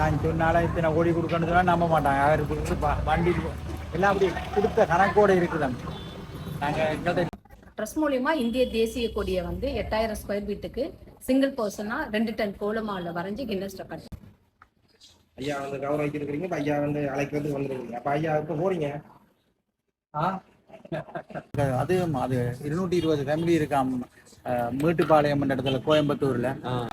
நான் சொன்னாலும் இத்தனை கோடி கொடுக்கணும்னு சொன்னா நம்ப மாட்டாங்க. அவருக்கு வந்து வ- வண்டி எல்லாம் அப்படி கொடுத்த கணக்கோட இருக்குதாங்க நாங்கள் எங்கள்கிட்ட ட்ரஸ்ட் மூலியமா இந்திய தேசிய கொடியை வந்து எட்டாயிரம் ஸ்கொயர் ஃபீட்டுக்கு சிங்கிள் பர்சனா ரெண்டு டன் கோலமாவில் வரைஞ்சி கின்னஸ் ரெக்கார்ட் ஐயா வந்து கௌரவிச்சிருக்கிறீங்க இப்ப ஐயா வந்து அழைக்கிறதுக்கு வந்துருக்கீங்க. அப்ப ஐயா எப்ப போறீங்க? ஆ? அது அது இருநூற்றி இருபது ஃபேமிலி இருக்காம். மீட்டுப்பாளையம் இடத்துல கோயம்புத்தூர்ல.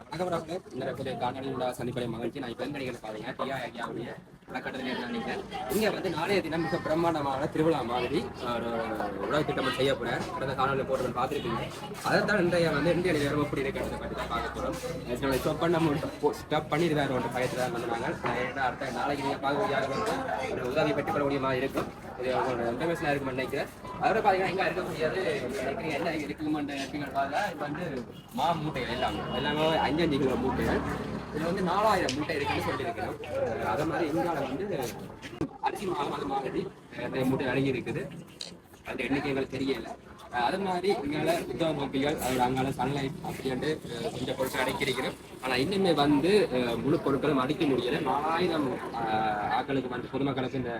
வணக்கம் நிறைய சந்திப்படைய மகிழ்ச்சி. நான் இப்போ எங்க பாருங்க டிஆர் ஐயாவுடைய வழக்கத்தில் நினைக்கிறேன் இங்கே வந்து நாளைய தினம் மிக பிரம்மாண்டமான திருவிழா மாதிரி ஒரு உலக திட்டம் செய்ய போறேன் கடந்த காணொலி போட்டு பார்த்துருக்கீங்க அதை தான் இன்றைய வந்து இந்திய நிலையம் எப்படி இருக்கிறத பற்றி தான் பார்க்க போகிறோம் என்னோட ஸ்டாப் பண்ண ஸ்டாப் பண்ணிடுவார் ஒன்று பயத்தில் தான் வந்தாங்க அடுத்த நாளைக்கு நீங்கள் பார்க்கக்கூடிய ஒரு உதவி பெற்றுக்கொள்ளக்கூடிய மாதிரி இருக்கும். இது உங்களோட இன்டர்நேஷனல் இருக்கும் நினைக்கிறேன். அதோட பார்த்தீங்கன்னா எங்கே இருக்க முடியாது. நினைக்கிறீங்க என்ன இருக்குமென்ற எப்படின்னு பார்த்தா இது வந்து மா மூட்டைகள் எல்லாமே. எல்லாமே அஞ்சு அஞ்சு கிலோ மூட்டைகள். இதில் வந்து நாலாயிரம் மூட்டை இருக்குன்னு சொல்லியிருக்கிறோம். அதை மாதிரி மாதிரி இந்தியாவில் வந்து அரிசி மாதம் மாதிரி நிறைய மூட்டை அடங்கி இருக்குது. அந்த எண்ணிக்கை எங்களுக்கு தெரியல அது மாதிரி இங்கால புத்தக கோப்பிகள் அதில் அங்கால சன்லைட் அப்படின்ட்டு கொஞ்சம் பொருட்கள் அடைக்கிறோம் ஆனால் இன்னுமே வந்து முழு பொருட்களும் அடிக்க முடியல. நாலாயிரம் ஆக்களுக்கு வந்து பொதுமக்களுக்கு இந்த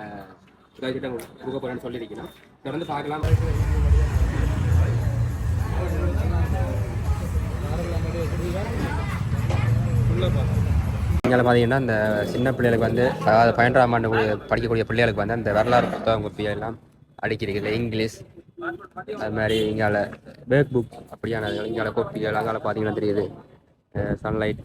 உதவி திட்டம் கொடுக்க போறேன்னு சொல்லியிருக்கிறோம் தொடர்ந்து பார்க்கலாம். இங்கே பார்த்தீங்கன்னா இந்த சின்ன பிள்ளைகளுக்கு வந்து அதாவது பன்னெண்டாம் ஆண்டு படிக்கக்கூடிய பிள்ளைகளுக்கு வந்து அந்த வரலாறு புத்தகம் கோப்பி எல்லாம் அடிக்கிறது. இங்கிலீஷ் அது மாதிரி இங்கால பேக் புக் அப்படியான இங்கால கோப்பிகள் அங்கால பார்த்தீங்கன்னா தெரியுது. சன்லைட்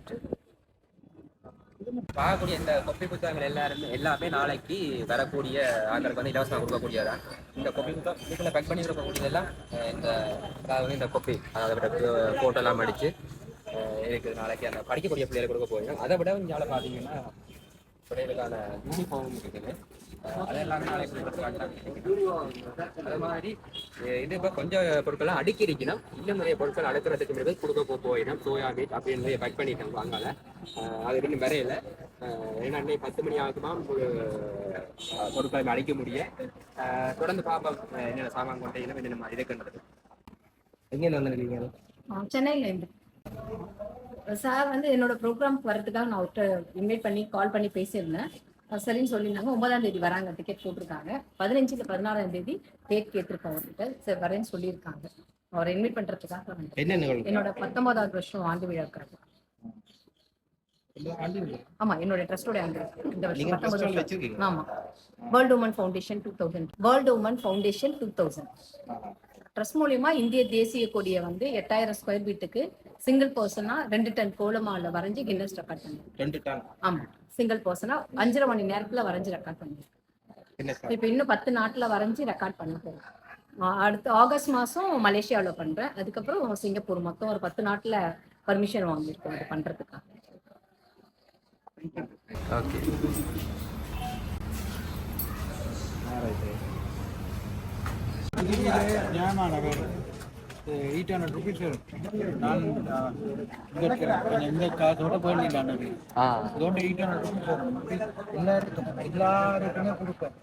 பார்க்கக்கூடிய இந்த கொப்பி புத்தகங்கள் எல்லாருமே எல்லாமே நாளைக்கு வரக்கூடிய ஆட்களுக்கு வந்து இலவசமாக கொடுக்கக்கூடியதான் இந்த கொப்பி புத்தகம் இதுக்குள்ள பேக் பண்ணி கொடுக்கக்கூடியதெல்லாம் இந்த அதாவது இந்த கொப்பி அதாவது ஃபோட்டோ எல்லாம் அடிச்சு இருக்குது நாளைக்கு அந்த படிக்கக்கூடிய பிள்ளைகளுக்கு கொடுக்க போகிறோம் அதை விட இங்கே பார்த்தீங்கன்னா பிள்ளைகளுக்கான யூனிஃபார்ம் இருக்குது. அஹ் அதெல்லாம் நாளைக்கு கொடுக்கறதுக்காக அது மாதிரி அஹ் இது இப்போ கொஞ்சம் பொருட்கள்லாம் அடுக்கி இருக்கணும். இன்னும் நிறைய பொருட்கள் அடுக்கிறதுக்கு பிறகு கொடுக்க போ போயிடும். சோயா பீட் அப்படின்னு பேக் பண்ணிட்டாங்க வாங்கல அது இன்னும் வரையில. அன்னைக்கு பத்து மணி ஆகுமா? ஒரு பொருட்களை அடிக்க முடிய அஹ் தொடர்ந்து பார்ப்போம் அஹ் என்னென்ன சாமான் கொண்டு என்னென்ன இருக்குன்றது எங்க வந்துருக்கீங்க? சென்னையில் இருந்து சார் வந்து என்னோட ப்ரோக்ராம்க்கு வரதுக்காக நான் அவர்கிட்ட இன்வைட் பண்ணி கால் பண்ணி பேசியிருந்தேன். சரின்னு சொல்லியிருந்தாங்க. ஒன்பதாம் தேதி வராங்க டிக்கெட் போட்டிருக்காங்க. பதினஞ்சுல பதினாறாம் தேதி டேட் கேட்டிருக்கோம் அவர்கிட்ட. சரி வரேன்னு சொல்லியிருக்காங்க. அவரை இன்வைட் பண்றதுக்காக என்னோட பத்தொன்பதாவது வருஷம் ஆண்டு விழாக்கிறது ஆமா என்னோட ட்ரஸ்டோட இந்த வருஷம் ஆமா. World woman foundation two thousand world woman foundation two thousand trust மூலியமா இந்திய தேசிய கொடியை வந்து எட்டாயிரம் ஸ்கொயர் ஃபீட்டுக்கு சிங்கிள் பர்சனா ரெண்டு டன் கோலமாவில் வரைஞ்சி கின்னஸ் ரெக்கார்ட் பண்ணி ரெண்டு டன். ஆமா. சிங்கிள் பர்சனா அஞ்சரை மணி நேரத்துல வரைஞ்சி ரெக்கார்ட் பண்ணி என்ன சார் இப்போ இன்னும் பத்து நாட்டுல வரைஞ்சி ரெக்கார்ட் பண்ண போறேன் ஆ, அடுத்து ஆகஸ்ட் மாசம் மலேசியாவில் பண்றேன். அதுக்கப்புறம் சிங்கப்பூர் மொத்தம் ஒரு பத்து நாட்டுல பர்மிஷன் வாங்கியிருக்கோம் இது பண்றதுக்காக. ஓகே நியாயமான வேறு எயிட் ஹண்ட்ரட் ருபீஸ் நான் அஹ், இருக்கிறேன் கொஞ்சம் இந்த காசோட போயிருந்தேன் ஆ இதோட எயிட் ஹண்ட்ரட் ருபீஸ் வரும் எல்லாருக்கும் எல்லாருக்குமே கொடுப்பேன்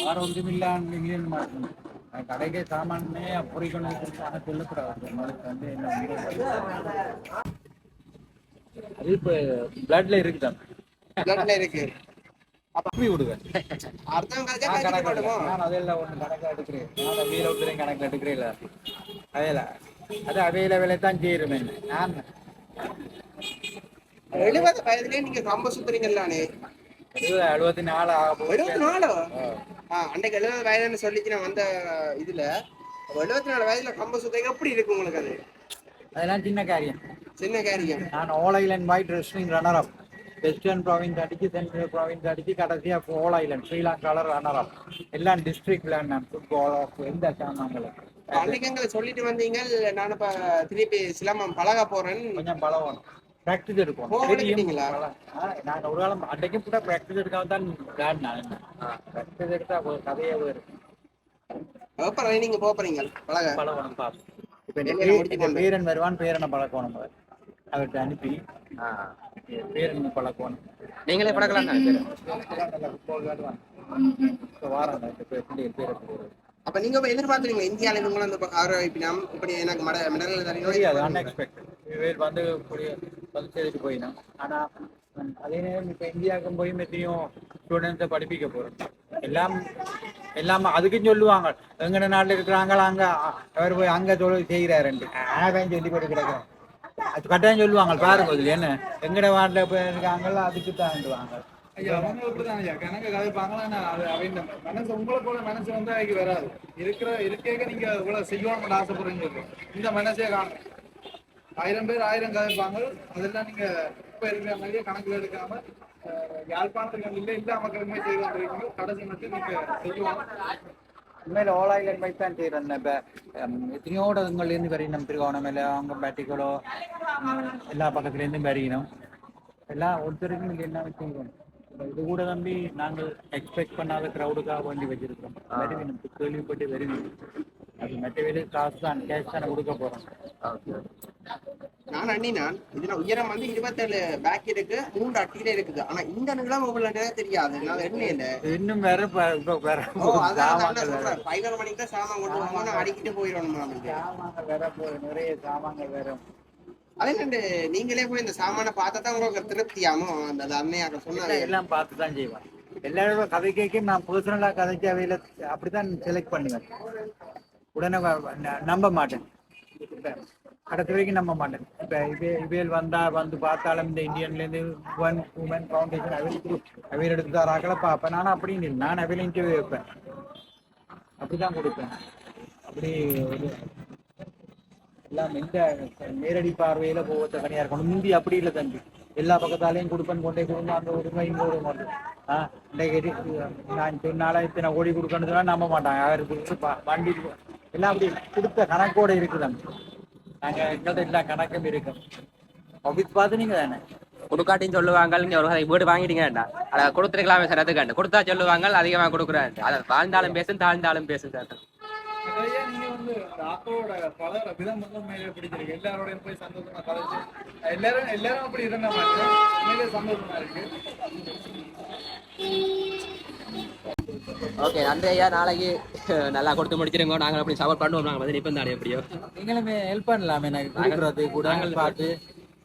யாரும் ஒன்றும் இல்லான்னு இல்லைன்னு மாட்டேன் கடைக்கே சாமானே அப்படி கொண்டு கொடுத்தாங்க சொல்லக்கூடாது உங்களுக்கு வந்து என்ன அது இப்போ பிளட்ல இருக்குதான் பிளட்ல இருக்கு. அப்படி விடுவேன். நான் கணக்கு எடுக்கிறேன். நான் அதெல்லாம் ஒண்ணு கணக்கு எடுக்கிறேன். நான் அவையில விட்டுறேன் கணக்கு எடுக்கிறேன் அவையில. அது அவையில வேலை தான் செய்யறமே நான் எழுபது வயதுலயே நீங்க கம்ப சுத்துறீங்கல்லானே எழுபது எழுபத்தி நாலு ஆக போகுது. எழுபத்தி நாலு? அன்றைக்கு எழுபது வயதுன்னு சொல்லிச்சு நான் வந்த இதுல எழுபத்தி நாலு வயதுல கம்ப சுத்த எப்படி இருக்கு உங்களுக்கு அது? அதெல்லாம் சின்ன காரியம். சின்ன காரியம். நான் island wide wrestling runner up western province அடிச்சு சென்ட்ரல் ப்ராவின்ஸ் அடிச்சு கடைசியா ஆல் ஐலண்ட் ஸ்ரீலங்கால ரன்னர் அப் எல்லாம் டிஸ்ட்ரிக்ட் விளையாடினேன் ஃபுட்பால் ஆஃப் எந்த சாமான்களும் அன்றைக்கு எங்களை சொல்லிட்டு வந்தீங்க. நான் இப்ப திருப்பி சிலம்பம் பழக போறேன். கொஞ்சம் பழகணும். ப்ராக்டிஸ் எடுக்கணும். நான் ஒரு காலம் அன்றைக்கும் கூட ப்ராக்டிஸ் எடுக்காம தான் விளையாடினேன் ப்ராக்டிஸ் எடுத்தா ஒரு கதையே வேறு. அப்புறம் நீங்க போக போறீங்க? பழக. பழகணும் பார்ப்போம் இப்போ. பேரன் வருவான் பேரனை பழக்கணும். அவர்கிட்ட அனுப்பி. ஆ பேரன் பழக்கணும் நீங்களே பழக்கலாம் பேரை பேரு. அப்ப நீங்க எதிர்பார்த்துறீங்க இந்தியால உங்களை அந்த ஆரோக்கியம் இப்படி எனக்கு மட மெடல் தெரியாது அன்எக்ஸ்பெக்டட் இவர் வந்து கூடிய செய்துட்டு போயினான் ஆனா அதே நேரம் இப்ப இந்தியாவுக்கும் போய் எத்தனையும் ஸ்டூடெண்ட்ஸை படிப்பிக்க போறோம். எல்லாம் எல்லாம் அதுக்கும் சொல்லுவாங்க எங்கட நாட்டுல இருக்கிறாங்களா அங்க அவர் போய் அங்க தொழில் செய்கிறாருன்ட்டு ஆதான் சொல்லி போட்டு கிடக்கிறோம் அது கட்டாயம் சொல்லுவாங்க பாருங்க இதுல என்ன. எங்கட நாட்டுல போய் இருக்காங்களோ அதுக்கு தாண்டுவாங்க ஐயா அவங்க அப்படிதான் ஐயா. கணக்கு கதைப்பாங்களா நான் அது அவங்க மனசு உங்களை போல மனசு வந்து அதுக்கு வராது. இருக்கிற இருக்கேக்க நீங்க இவ்வளவு செய்யணும்னு ஆசைப்படுறீங்க சொல்றோம். இந்த மனசே காணும். ஆயிரம் பேர் ஆயிரம் கதைப்பாங்க அதெல்லாம் நீங்க இப்ப இருக்கிற மாதிரியே கணக்குல எடுக்காம யாழ்ப்பாணத்துக்கு இல்லை இல்ல மக்களுமே செய்து கடைசி மட்டும் நீங்க செய்யணும். உண்மையில ஓல் ஐலண்ட் பைக் தான் செய்யறேன் இப்ப எத்தனையோ இடங்கள்ல இருந்து வரையணும் திருகோணமலை அவங்க பேட்டிகளோ எல்லா பக்கத்துல இருந்தும் வரையணும் எல்லாம் ஒருத்தருக்கும் இல்லை என்ன செய்வோம் இது கூட நம்பி நாங்கள் எக்ஸ்பெக்ட் பண்ணாத க்ரௌடுக்காக வேண்டி வச்சிருக்கோம் வருவினம் கேள்விப்பட்டு வருவினம் அது மற்ற வேலை காசு தான் கேஷ் தானே கொடுக்க போறோம் நான் அண்ணி நான். இதுல உயரம் வந்து இருபத்தேழு பேக் இருக்கு மூன்று அட்டியில இருக்குது. ஆனா இந்த நீளம் உங்களுக்கு தெரியாது. நான் எண்ணெயில இன்னும் வேற பதினோரு மணிக்கு தான் சாமான் கொண்டு நான் அடிக்கிட்டு போயிடணும் சாமான்கள் வேற நிறைய சாமான்கள் வேற. அதே நீங்களே போய் இந்த சாமானை பார்த்தா தான் உங்களுக்கு திருப்தியாமோ அந்த அண்ணையாக சொன்னாங்க எல்லாம் பார்த்து தான் செய்வேன். எல்லாரோட கதை கேட்க நான் பர்சனலா கதைக்கு அவையில அப்படித்தான் செலக்ட் பண்ணுவேன். உடனே நம்ப மாட்டேன். இப்ப கடைசி வரைக்கும் நம்ப மாட்டேன் இப்ப இவே இவையில் வந்தா வந்து பார்த்தாலும் இந்த இந்தியன்ல இருந்து உமன் ஃபவுண்டேஷன் அவைகளுக்கு அவையில் எடுத்து தராக்கள பார்ப்பேன் நானும் அப்படின்னு இல்லை நான் அவையில் இன்டர்வியூ வைப்பேன். அப்படிதான் கொடுப்பேன். அப்படி ஒரு எல்லாம் எந்த நேரடி பார்வையில போவத தனியாக இருக்கணும். முந்தி அப்படி இல்லை தம்பி. எல்லா பக்கத்தாலையும் கொடுப்பேன் கொண்டே கொடுங்க அந்த உரிமை இன்னொரு மாதிரி. ஆ இன்னைக்கு நான் சொன்னால இத்தனை கோடி கொடுக்கணுன்னு சொன்னா நம்ப மாட்டாங்க. யாரு கொடுத்து வண்டி எல்லாம் அப்படி கொடுத்த கணக்கோடு இருக்குது தம்பி. நாங்க எங்கள்ட்ட எல்லா கணக்கும் இருக்கும். தானே? கொடுக்காட்டின்னு சொல்லுவாங்க நீங்க ஒரு வீடு வாங்கிட்டீங்கடா அதை கொடுத்துருக்கலாமே சார் அதுக்காண்டு. கொடுத்தா சொல்லுவாங்க அதிகமா கொடுக்குறாரு அதை வாழ்ந்தாலும் பேசும் தாழ்ந்தாலும் பேசும் சார். வந்து அந்த ஆட்டோட பலர விதம் வந்து மேலே பிடிச்சிருக்கு. எல்லாரோடையும் போய் சந்தோஷமா கதைச்சு எல்லாரும் எல்லாரும் அப்படி இருந்த மாதிரி உண்மையிலே சந்தோஷமா இருக்கு. ஓகே நன்றி ஐயா. நாளைக்கு நல்லா கொடுத்து முடிச்சிருங்க. நாங்கள் அப்படி சப்போர்ட் பண்ணுவோம். நாங்கள் வந்து நிற்போம் தானே எப்படியோ நீங்களுமே ஹெல்ப் பண்ணலாமே. எனக்கு கொடுக்குறது கூட பார்த்து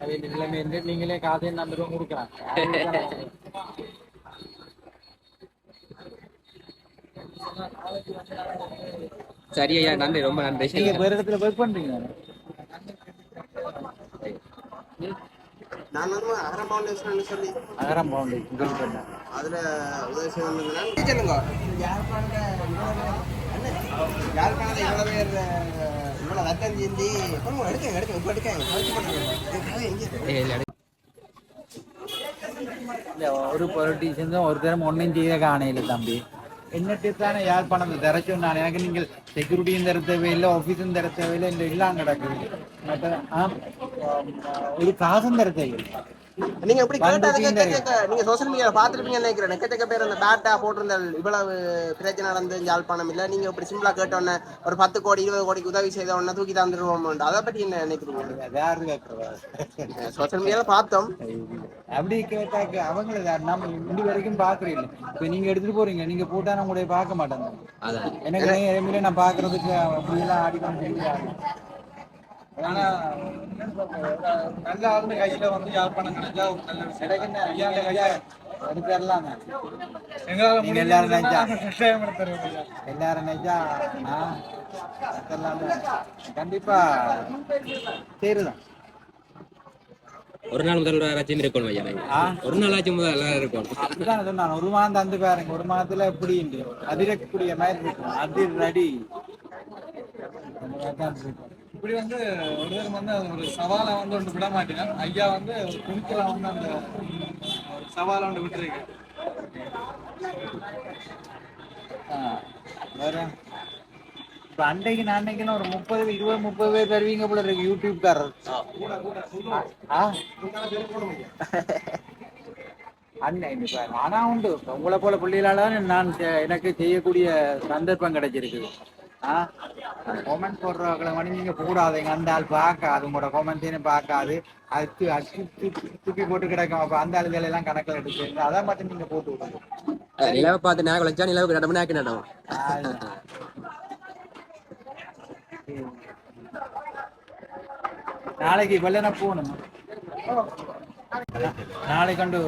அது நிலைமை இருந்து நீங்களே காசு அந்த ரூபா கொடுக்கலாம். சரி ஐயா நன்றி ரொம்ப நன்றி. நீங்க வேற இடத்துல ஒர்க் பண்றீங்க. நான் அகரம் ஃபவுண்டேஷன் சொல்லி அகரம் பவுண்டேஷன் கேள்விப்பட்டேன் அதுல உதவி செய்யணும் சொல்லுங்க. யாழ்ப்பாணத்தை யாழ்ப்பாணத்தை இவ்வளவு பேர் இவ்வளவு ரத்தம் சிந்தி? கொஞ்சம் எடுக்க எடுக்க இப்ப எடுக்க கழிச்சு போட்டுருங்க இல்ல ஒரு பொலிட்டீஷியன்ஸும் ஒரு தரம் ஒன்றும் செய்ய காணையில தம்பி. എന്നിട്ട് തന്നെ ഞാൻ പണം തിരച്ചുകൊണ്ടാണ് എനിക്ക് നിങ്ങൾ സെക്യൂരിറ്റിയും തരത്തേവയില്ല ഓഫീസും തരത്തേവയില്ല എൻ്റെ എല്ലാം കിടക്കുന്നില്ല മറ്റേ ആ ഒരു കാസും തരത്തേയില്ല நீங்க இப்படி கேட்டா வந்து அதுக்கு எக்கச்சக்க நீங்க சோசியல் மீடியால பாத்துருப்பீங்கன்னு நினைக்கிறேன். எக்கச்சக்க பேர் அந்த பேட்டா போட்டிருந்த இவ்வளவு பிரச்சனை நடந்து யாழ்ப்பாணம் இல்ல. நீங்க இப்படி சிம்பிளா கேட்டோன்னே ஒரு பத்து கோடி இருபது கோடிக்கு உதவி செய்த உடனே தூக்கி தந்துருவோம் அதை பத்தி என்ன நினைக்கிறீங்க? யாரு கேட்கறதா சோசியல் மீடியால பார்த்தோம். அப்படி கேட்டாக்க அவங்கள நம்ம இndi வரைக்கும் பாக்குறீங்க இப்ப நீங்க எடுத்துட்டு போறீங்க. நீங்க போட்டா நான் உங்களை பார்க்க மாட்டேங்க எனக்கு நான் பாக்குறதுக்கு அப்படி எல்லாம் ஆடிக்கொண்டு செய்யறாங்க ஆனா ஒரு நல்ல ஆளுங்க கையில வந்து யாழ்ப்பாணம் கிடைச்சா ஒரு நல்ல விஷயம். எனக்கு என்ன ஐயா, அந்த கையா எடுத்துடலாங்க எங்களால நீங்க எல்லாரும் நினைச்சா. கட்டாயம். எல்லாரும் நினைச்சா எடுத்துடலாம் கண்டிப்பா. சரிதான். ஒரு நாள் முதல்வராச்சும் இருக்கணும் ஐயா. நாங்க. ஆ? ஒரு நாளாச்சும் முதல்ல இருக்கணும். அதுதான் சொன்னான். ஒரு மாதம் தந்து பாருங்க. ஒரு மாதத்துல எப்படி அதிரக்கூடிய மாதிரி இருக்கும். தான் இருக்கும். இப்படி வந்து ஒருவர் வந்து ஒரு சவாலை வந்து ஒன்று விட மாட்டேன். ஐயா வந்து ஒரு குழுக்களை வந்து அந்த ஒரு சவாலை வந்து விட்டுருக்கு வேற? இப்ப அன்றைக்கு நான் அன்னைக்குன்னு ஒரு முப்பது இருபது முப்பது பேர் தருவீங்க போல இருக்கு யூடியூப்காரர். ஆ. அண்ணன் ஆனா உண்டு. உங்களை போல பிள்ளைகளால நான் எனக்கு செய்யக்கூடிய சந்தர்ப்பம் கிடைச்சிருக்குது ஆ? கொமெண்ட் போடுறவங்களை மணி நீங்க போடாதீங்க. அந்த ஆள் பார்க்காது. உங்களோட கொமெண்ட்ஸையும் பார்க்காது. அது அது தூக்கி போட்டு கிடக்கும். அப்ப அந்த ஆளுகளை எல்லாம் கணக்கில் எடுத்து அதை மட்டும் நீங்க போட்டு விடுங்க நிலவை பார்த்து நான் வச்சா நிலவுக்கு நடம் நாக்கி நடம் நாளைக்கு வெள்ளன போகணும் நாளை கொண்டு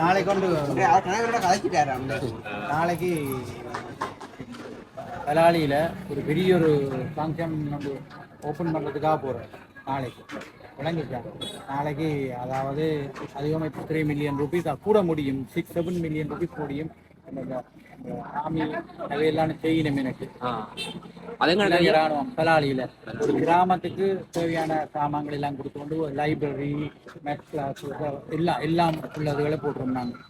நாளை கொண்டு நாளைக்கு கலாலியில் ஒரு பெரிய ஒரு ஃபங்க்ஷன் வந்து ஓப்பன் பண்ணுறதுக்காக போகிறேன் நாளைக்கு. விளங்கிட்டேன் நாளைக்கு அதாவது அதிகமாக இப்போ த்ரீ மில்லியன் ருபீஸ் கூட முடியும். சிக்ஸ் செவன் மில்லியன் ருபீஸ் முடியும். ஆமி அவையெல்லாம் செய்யணும் எனக்கு. ராணுவம் ஒரு கிராமத்துக்கு தேவையான சாமான்கள் எல்லாம் கொடுத்து கொண்டு லைப்ரரி மேத் கிளாஸ் எல்லாம் எல்லாம் உள்ளதுகளை நாங்கள்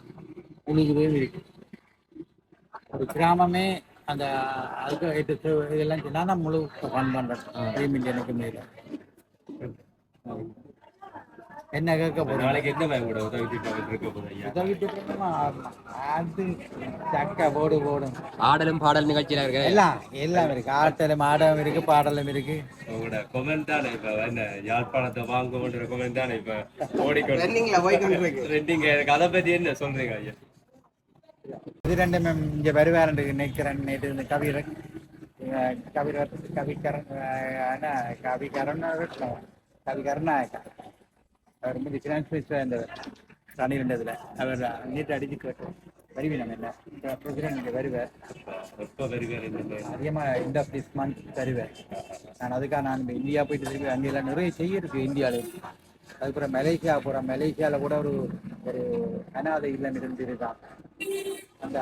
முழுகுவே இருக்கு. ஒரு கிராமமே அந்த அதுக்கு இதெல்லாம் சொன்னா நான் முழு ரன் பண்றேன் த்ரீ மில்லியனுக்கு மேல. என்ன கேட்க போறோம் நாளைக்கு என்ன கூட உதவி திட்டம் அது சக்கா போடு போடும் ஆடலும் பாடல் நிகழ்ச்சியில இருக்க. எல்லாம் எல்லாம் இருக்கு. ஆட்டலும் ஆடலும் இருக்கு பாடலும் இருக்கு. உங்களோட கொமெண்ட் தானே இப்ப என்ன யாழ்ப்பாணத்தை வாங்குவோன்ற கொமெண்ட் தானே இப்ப ஓடிக்கொண்டு ரன்னிங்ல போய் கொண்டு எனக்கு அதை பத்தி என்ன சொல்றீங்க ஐயா? இது ரெண்டுமே இங்க வருவாருன்னு நினைக்கிறேன். நேற்று இந்த கவிரன் அஹ் கவிரத் என்ன? கவிகரன் கவிகரநாயக்கா. அவர் வந்து ஃபினான்ஸ் மினிஸ்டர் இருந்தவர் ரணில் இருந்ததுல அவர் நேற்று அடிச்சு கேட்டு வருவீனம் என்ன? பிரசிடென்ட் இங்கே வருவார். எப்ப வருவார் அதிகமாக எண்ட் ஆஃப் திஸ் மந்த் தருவேன் நான் அதுக்காக நான் இந்த இந்தியா போயிட்டு திரும்பி அங்கெல்லாம் நிறைய செய்ய இருக்கு இந்தியாவில் அதுக்கப்புறம் மலேசியா போகிறேன் மலேசியாவில் கூட ஒரு ஒரு அனாதை இல்லம் இருந்து இருக்கான் அந்த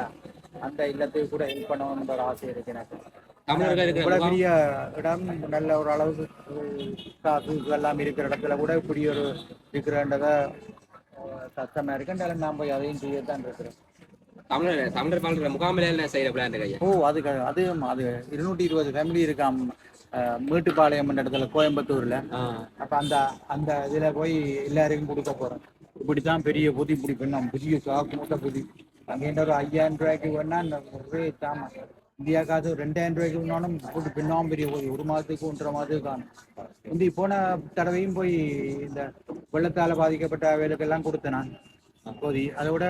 அந்த இல்லத்துக்கு கூட ஹெல்ப் பண்ணணும்ன்ற ஒரு ஆசை இருக்கு எனக்கு. இவ்வளவு பெரிய இடம் நல்ல ஒரு அளவுக்கு காசு எல்லாம் இருக்கிற இடத்துல கூட இப்படி ஒரு இருக்கிறன்றத கஷ்டமா இருக்குன்றாலும் நான் போய் அதையும் செய்யத்தான் இருக்கிறேன். தமிழர் தமிழர் வாழ்கிற முகாமில் செய்யற பிளான் ஓ அது க- அது அது இருநூற்றி இருபது ஃபேமிலி இருக்காம் மேட்டுப்பாளையம் இடத்துல கோயம்புத்தூர்ல. அப்ப அந்த அந்த இதுல போய் எல்லாருக்கும் கொடுக்க போறேன் இப்படித்தான் பெரிய பொதி இப்படி பண்ணோம் பெரிய சாக்கு மூட்டை பொதி. அங்கே ஒரு ஐயாயிரம் ரூபாய்க்கு வேணா இந்த ஒரே சாமான் இந்தியா காசு ரெண்டாயிரம் ரூபாய்க்கு வேணாலும் போட்டு பின்னாம் பெரிய பொதி ஒரு மாதத்துக்கு ஒன்றரை மாதத்துக்கு காணும். முந்தி போன தடவையும் போய் இந்த வெள்ளத்தால பாதிக்கப்பட்ட வேலைக்கெல்லாம் கொடுத்தேன் நான். பொதி அதோட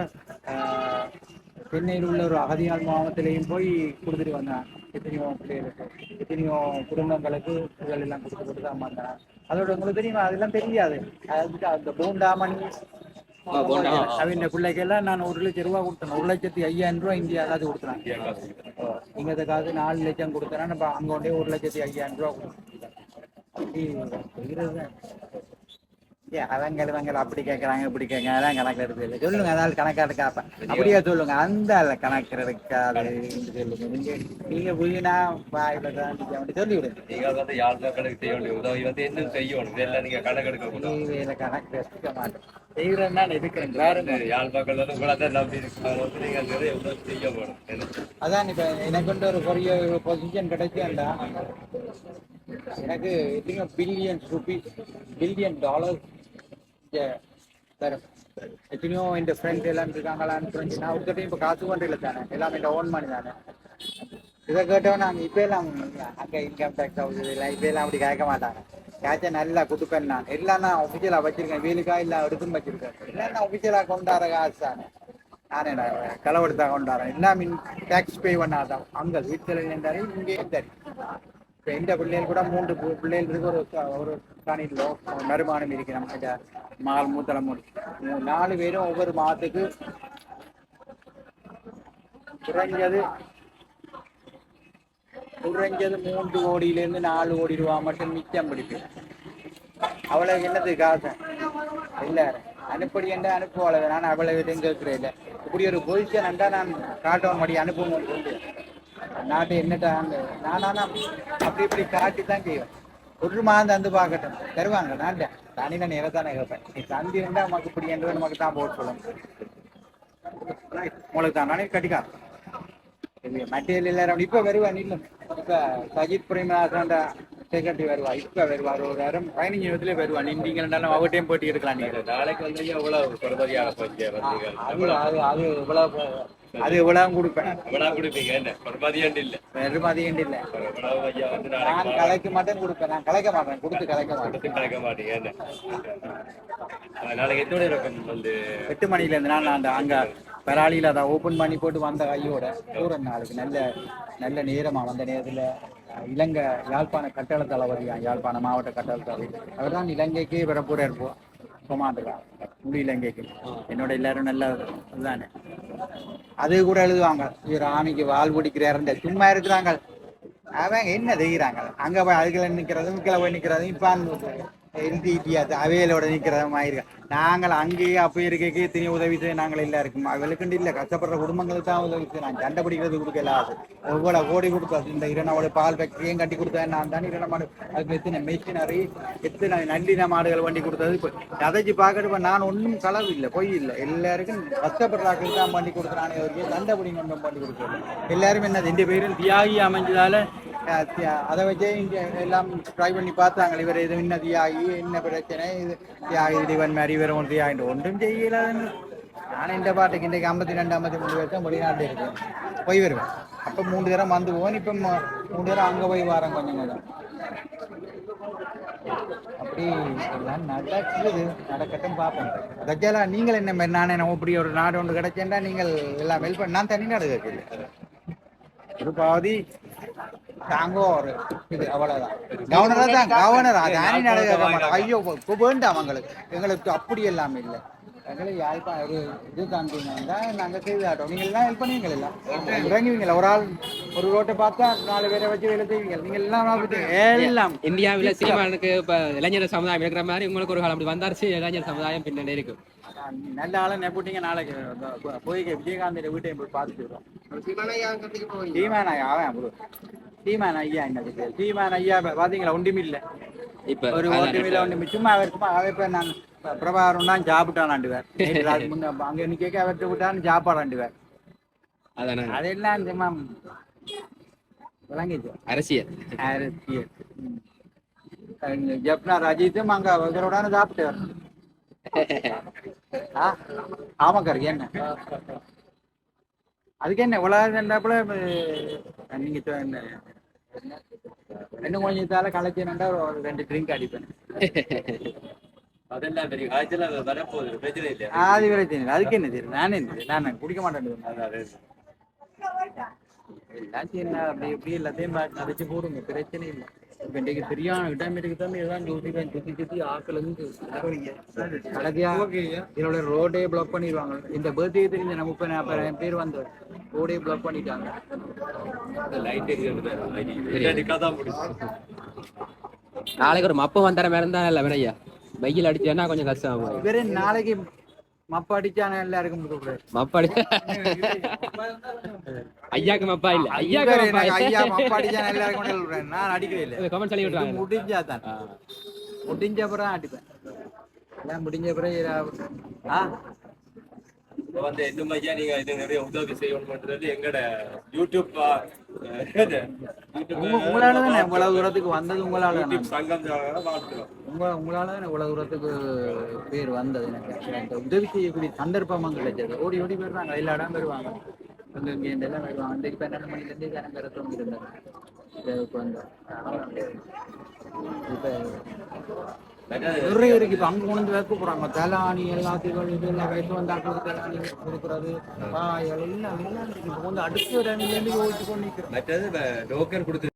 ஆஹ், சென்னையில் உள்ள ஒரு அகதியால் மாவட்டத்திலையும் போய் கொடுத்துட்டு வந்தேன் எத்தனையோ பிள்ளைகளுக்கு எத்தனையோ குடும்பங்களுக்கு இதுகள் எல்லாம் கொடுத்து கொடுத்து தான் வந்தேன் அதோட உங்களுக்கு தெரியுமா? அதெல்லாம் தெரியாது. அதாவது அந்த போண்டாமணி போண்டா. அவங்க பிள்ளைக்கு எல்லாம் நான் ஒரு லட்சம் ரூபா கொடுத்தேன். ஒரு லட்சத்தி ஐயாயிரம் ரூபாய் இந்தியா காசு கொடுத்தேன். இங்க காசு நாலு லட்சம் கொடுத்தேன் நம்ம அங்க ஒரு லட்சத்தி ஐயாயிரம் ரூபா கொடுத்தேன். அப்படி அவங்க இவங்க அப்படி கேட்கறாங்க இப்படி கேட்கறாங்க அதான் கணக்கு எடுத்து சொல்லுங்க அதால் கணக்கா எடுக்காப்ப அப்படியே சொல்லுங்க அந்த கணக்கு எடுக்காது சொல்லுங்க. நீங்க நீங்க புரியுனா வாயில தான் நிக்க அப்படி சொல்லி விடுங்க நீங்க வந்து யாழ் மக்களுக்கு செய்ய வேண்டிய உதவி வந்து என்ன செய்யணும்? இதெல்லாம் நீங்க கணக்கெடுக்க கூடாது. வேலை கணக்கு எடுக்க மாட்டேன். செய்யறதுனா நான் இருக்கிறேன் பாருங்க. யாழ் மக்கள் வந்து உங்களை தான் நம்பி இருக்காங்க வந்து நீங்க நிறைய உதவி செய்ய போகணும் அதான் இப்ப எனக்கு வந்து ஒரு பெரிய பொசிஷன் கிடைச்சேன்டா எனக்கு பில்லியன் ருபீஸ் பில்லியன் டாலர்ஸ் தரும் எத்தனையோ இந்த ஃப்ரெண்ட்ஸ் எல்லாம் இருக்காங்களான்னு ஃப்ரெண்ட்ஸ் நான் ஒருத்தட்டையும் இப்போ காசு கொண்டு தானே எல்லாமே இந்த ஓன் மணி தானே இதை கேட்டோம் நாங்கள் இப்போ எல்லாம் அங்கே இன்கம் டேக்ஸ் ஆகுது இல்லை இப்போ எல்லாம் அப்படி கேட்க மாட்டாங்க கேட்சா நல்லா கொடுப்பேன் நான் எல்லாம் நான் ஒஃபிஷியலாக வச்சிருக்கேன் வேலுக்கா இல்லை எடுத்தும் வச்சிருக்கேன் எல்லாம் நான் ஒஃபிஷியலாக கொண்டாட காசு தானே நானே களவெடுத்தா கொண்டாடுறேன் எல்லாம் மின் டேக்ஸ் பே பண்ணாதான் அங்கே வீட்டில் இருந்தாரு இங்கே தரி இப்போ எந்த பிள்ளைகள் கூட மூன்று பிள்ளைகள் இருக்கு ஒரு ஒரு காணிலோ வருமானம் இருக்கு நம்ம கிட்ட மகள் மூத்தலை மூணு நாலு பேரும் ஒவ்வொரு மாதத்துக்கு குறைஞ்சது குறைஞ்சது மூன்று கோடியிலேருந்து நாலு கோடி ரூபா மட்டும் மிச்சம் பிடிப்பேன் அவ்வளவு என்னது காசு? இல்ல. அனுப்படி என்ன அனுப்புவாள். நான் அவ்வளவு எதுவும் கேட்கிறேன் இல்லை இப்படி ஒரு பொசிஷன் என்றா நான் காட்டோன் மடி அனுப்புவோம் நாட்டு என்னட்டா நானா அப்படி இப்படி காட்டி தான் செய்வேன். ஒரு மாதம் தந்து பார்க்கட்டும். தருவாங்க நான் தனியில நேரம் தானே கேட்பேன். நீ தந்தி இருந்தா நமக்கு இப்படி என்று நமக்கு தான் போட்டு சொல்லணும் உங்களுக்கு தான். நானே கட்டிக்கா. மெட்டீரியல் எல்லாரும் இப்ப வருவா இல்ல. இப்ப சஜித் பிரேமதாசன் செக்ரட்டரி வருவா. இப்ப வருவா ஒரு வாரம். பதினஞ்சு நிமிஷத்துல வருவா நீங்க ரெண்டாலும் அவட்டையும் போட்டி எடுக்கலாம் நீங்க. நாளைக்கு வந்து போச்சு அது அது அது அது இவ்வளவு கொடுப்பேன் எவ்வளவு கொடுப்பீங்க பெருமதியாண்டு இல்ல. இல்ல. நான் கலைக்க மாட்டேன் கொடுப்பேன். நான் கலைக்க மாட்டேன். கொடுத்து கலைக்க மாட்டேன். கொடுத்து கிடைக்க மாட்டீங்க என்ன? நாளைக்கு எத்தோட இருக்கும் வந்து? எட்டு மணில இருந்து நான் அந்த அங்க பராளியில அதை ஓபன் பண்ணி போட்டு வந்த கையோட தூரம் நாளுக்கு நல்ல நல்ல நேரமா வந்த நேரத்துல இலங்கை யாழ்ப்பாண கட்டள தளபதி யாழ்ப்பாண மாவட்ட கட்டள தளபதி அவர் தான் இலங்கைக்கே வரப்போற இருப்போம் கொமாண்டுக்கான் முடியல இலங்கைக்கு என்னோட எல்லாரும் நல்லா இதுதானே அது கூட எழுதுவாங்க இவர் ஆமிக்கு வால் பிடிக்கிறாருன்ற சும்மா இருக்கிறாங்க. அவங்க என்ன செய்கிறாங்க? அங்க போய் அதுக்குள்ள நிக்கிறதும் இதுக்குள்ள போய் நிக்கிறதும் இப்ப எல்டிடி அவையலோட நிற்கிற மாதிரி நாங்கள் அங்கேயே அப்போ இருக்க எத்தனையோ உதவி செய்ய நாங்கள் இல்லை. இருக்கும் அவளுக்குண்டு இல்லை. கஷ்டப்படுற குடும்பங்களுக்கு தான் உதவி செய்ய. நான் சண்டை பிடிக்கிறது கொடுக்கலாது எவ்வளோ கோடி கொடுத்தது இந்த இரணமாடு பால் ஃபேக்டரியும் கட்டி கொடுத்தேன் நான் தான் இரண மாடு. அதுக்கு எத்தனை மெஷினரி எத்தனை நல்லின மாடுகள் வண்டி கொடுத்தது? இப்போ கதைச்சு பார்க்கறப்ப நான் ஒன்றும் செலவு இல்லை பொய் இல்லை. எல்லாருக்கும் கஷ்டப்படுறாக்கள் தான் பண்ணி கொடுத்துறானே வரைக்கும் சண்டை பிடிங்க ஒன்றும் பண்ணி கொடுத்துருக்கேன் எல்லாரும் என்ன இந்த பேரும் தியாகி அமைஞ்சதால அதை வச்சே இங்கே எல்லாம் ட்ரை பண்ணி பார்த்தாங்க இவர் இது என்ன தியாகி என்ன பிரச்சனை? இது தியாகி இவன் மாதிரி இவர் ஒன்று தியாகிட்டு ஒன்றும் செய்யல நான் இந்த பாட்டுக்கு இன்றைக்கு ஐம்பத்தி ரெண்டு ஐம்பத்தி மூணு வருஷம் வெளிநாட்டில் இருக்கேன். போய் வருவேன். அப்போ மூணு தரம் வந்து போவேன் இப்போ மூணு தரம் அங்கே போய் வரேன் கொஞ்சம் கொஞ்சம் அப்படி எல்லாம் நடக்குது. நடக்கட்டும் பார்ப்போம். தஜாலா நீங்கள் என்ன மாதிரி நானே நம்ம இப்படி ஒரு நாடு ஒன்று கிடைச்சேன்டா நீங்கள் எல்லாம் ஹெல்ப் பண்ண. நான் தனி நாடு கேட்குறேன். ஒரு பாதி தாங்கோ ஒரு இது அவ்வளவுதான். கவர்னரா தான் கவர்னரா. தனி நாடு கேட்க மாட்டோம் ஐயோ இப்போ வேண்டாம் எங்களுக்கு எங்களுக்கு அப்படி எல்லாம் இல்லை. எங்களை யாழ்ப்பா ஒரு இது காண்பீங்கன்னா நாங்கள் செய்து ஆட்டோம் நீங்கள் எல்லாம் ஹெல்ப் பண்ணுவீங்க எல்லாம்? இறங்குவீங்களா? ஒரு ஆள் ஒரு ரோட்டை பார்த்தா நாலு பேரை வச்சு வேலை செய்வீங்க. நீங்கள் எல்லாம் பார்த்துட்டு எல்லாம். இந்தியாவில் சினிமானுக்கு இப்ப இளைஞர் சமுதாயம் இருக்கிற மாதிரி உங்களுக்கு ஒரு காலம் அப்படி வந்தாச்சு. இளைஞர் சமுதாயம் பின்னாடி இருக்கு. நல்ல ஆளை நெப்பிட்டீங்க நாளைக்கு போய் விஜயகாந்த் வீட்டையும் போய் பார்த்துட்டு வரோம் சீமான் ஐயா அவன் bro. சீமான் ஐயா என்ன சீமான் ஐயா பாத்தீங்களா ஒன்றும் இல்ல. இப்ப ஒரு ஒன்றும் இல்ல ஒன்றும் சும்மா அவர் சும்மா அவர் இப்ப நான் இப்ப பிரபாகரன் தான் சாப்பிட்டான் ஆண்டுவார் முன்ன அங்க கேட்க அவர்கிட்ட விட்டான்னு சாப்பாடு ஆண்டுவார் அதான. அதெல்லாம் சும்மா விளங்கிச்சு அரசியல். அரசியல். ஜப்னா ரஜித்தும் அங்க அவரோட சாப்பிட்டார். ஆ ஆமாக்காரு என்ன? அதுக்கு என்ன? உலகண்டாப்புல நீங்க சொ- என்ன? ரெண்டு கொஞ்சத்தால கலைச்சேன்டா ஒரு ரெண்டு ட்ரிங்க் அடிப்பேன். அதெல்லாம் தெரியும் காய்ச்சல் அது வரப்போகுது. பிரச்சனை அது பிரச்சனை இல்லை. அதுக்கு என்ன தெரியும் நான் என்ன நான் குடிக்க மாட்டேன் எல்லாத்தையும் என்ன அப்படி இப்படி எல்லாத்தையும் அரைச்சு போடுங்க. பிரச்சனை இல்லை. இப்ப இன்றைக்கு சரியான விட்டாமிட்டுக்கு தான். எல்லாம் ஜோசிப்பேன் சுத்தி ஆக்கள் இருந்து கடைசியா இதோட ரோடே பிளாக் பண்ணிடுவாங்க. இந்த பர்த்டே தெரிஞ்ச நம்ம முப்பது நாற்பதாயிரம் பேர் வந்து ரோடே பிளாக் பண்ணிட்டாங்க. நாளைக்கு ஒரு மப்பம் வந்தற மாதிரி இருந்தா இல்ல வினையா வெயில் அடிச்சேன்னா கொஞ்சம் கஷ்டம் ஆகும் நாளைக்கு மப்ப அடிச்சான எல்லாருக்கும் கொடுக்குறாரு ஐயாக்கு மப்பா இல்ல. ஐயாக்கு மப்பா எனக்கு ஐயா மப்ப அடிச்சான எல்லாருக்கும் கொண்டு சொல்றேன் நான் அடிக்கவே இல்லை. கமெண்ட் சொல்லி இது விட்டுறாங்க முடிஞ்சா தான். முடிஞ்ச அப்புறம் அடிப்பேன். எல்லாம் முடிஞ்ச பிறகு ஏதாவது- ஆ வந்து இன்னும் ஐயா நீங்க இது நிறைய உதவி செய்யணும்ன்றது எங்கட யூடியூப் உங்களால தானே இவ்வளவு தூரத்துக்கு வந்தது? உங்களால உங்க உங்களால தானே இவ்வளவு தூரத்துக்கு பேர் வந்தது எனக்கு அந்த உதவி செய்யக்கூடிய சந்தர்ப்பமும் கிடைச்சது ஓடி ஓடி போயிடுவாங்க எல்லா இடம் வருவாங்க இங்க இந்த எல்லாம் வருவாங்க இந்த பன்னெண்டு மணில இருந்து ஜனம் இருந்தாங்க இப்போ இப்ப நிறைய இருக்கு. இப்போ அங்கே கொண்டு வைக்க போகிறாங்க தலாணி எல்லாத்தையும் இது எல்லாம் வயசு வந்தாக்களுக்கு தலாணி கொடுக்குறது. எல்லாம் எல்லாம் இருக்கு. இப்போ வந்து அடுத்த ரெண்டுலேருந்து யோசிச்சு கொண்டு நிக்கிறோம். மற்றது டோக்கன் கொடுத்து